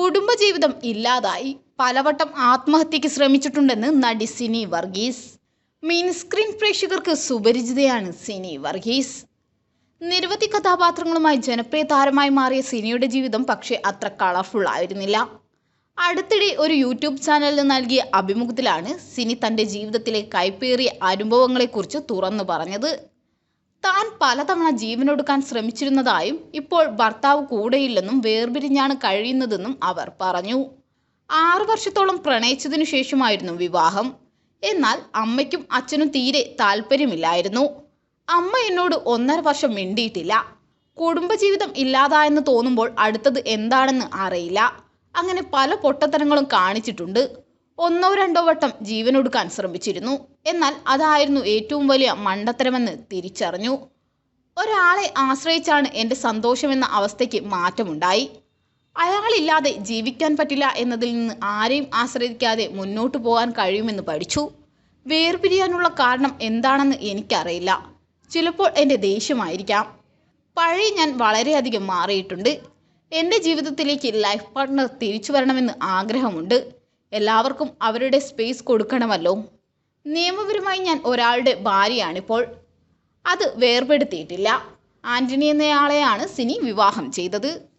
കുടുംബജീവിതം ഇല്ലാതായി. പലവട്ടം ആത്മഹത്യക്ക് ശ്രമിച്ചിട്ടുണ്ടെന്ന് നടി സിനി വർഗീസ്. മീൻ സ്ക്രീൻ പ്രേക്ഷകർക്ക് സുപരിചിതയാണ് സിനി വർഗീസ്. നിരവധി കഥാപാത്രങ്ങളുമായി ജനപ്രിയ താരമായി മാറിയ സിനിയുടെ ജീവിതം പക്ഷേ അത്ര കളർഫുൾ ആയിരുന്നില്ല. അടുത്തിടെ ഒരു യൂട്യൂബ് ചാനലിന് നൽകിയ അഭിമുഖത്തിലാണ് സിനി തന്റെ ജീവിതത്തിലെ കൈപ്പേറിയ അനുഭവങ്ങളെക്കുറിച്ച് തുറന്നു പറഞ്ഞത്. താൻ പലതവണ ജീവനൊടുക്കാൻ ശ്രമിച്ചിരുന്നതായും ഇപ്പോൾ ഭർത്താവ് കൂടെയില്ലെന്നും വേർപിരിഞ്ഞാണ് കഴിയുന്നതെന്നും അവർ പറഞ്ഞു. ആറു വർഷത്തോളം പ്രണയിച്ചതിനു ശേഷമായിരുന്നു വിവാഹം. എന്നാൽ അമ്മയ്ക്കും അച്ഛനും തീരെ താല്പര്യമില്ലായിരുന്നു അമ്മ എന്നോട് ഒന്നര വർഷം മിണ്ടിയിട്ടില്ല. കുടുംബജീവിതം ഇല്ലാതായെന്ന് തോന്നുമ്പോൾ അടുത്തത് എന്താണെന്ന് അറിയില്ല. അങ്ങനെ പല പൊട്ടത്തരങ്ങളും കാണിച്ചിട്ടുണ്ട്. ഒന്നോ രണ്ടോ വട്ടം ജീവനൊടുക്കാൻ ശ്രമിച്ചിരുന്നു. എന്നാൽ അതായിരുന്നു ഏറ്റവും വലിയ മണ്ടത്തരമെന്ന് തിരിച്ചറിഞ്ഞു. ഒരാളെ ആശ്രയിച്ചാണ് എന്റെ സന്തോഷമെന്ന അവസ്ഥയ്ക്ക് മാറ്റമുണ്ടായി. അയാളില്ലാതെ ജീവിക്കാൻ പറ്റില്ല എന്നതിൽ നിന്ന് ആരെയും ആശ്രയിക്കാതെ മുന്നോട്ട് പോകാൻ കഴിയുമെന്ന് പഠിച്ചു. വേർപിരിയാനുള്ള കാരണം എന്താണെന്ന് എനിക്കറിയില്ല. ചിലപ്പോൾ എന്റെ ദേഷ്യമായിരിക്കാം. പഴയ ഞാൻ വളരെയധികം മാറിയിട്ടുണ്ട്. എന്റെ ജീവിതത്തിലേക്ക് ലൈഫ് പാർട്ട്ണർ തിരിച്ചു വരണമെന്ന് ആഗ്രഹമുണ്ട്. എല്ലാവർക്കും അവരുടെ സ്പേസ് കൊടുക്കണമല്ലോ. നിയമപരമായി ഞാൻ ഒരാളുടെ ഭാര്യയാണിപ്പോൾ. അത് വേർപെടുത്തിയിട്ടില്ല. ആന്റണി എന്നയാളെയാണ് സിനി വിവാഹം ചെയ്തത്.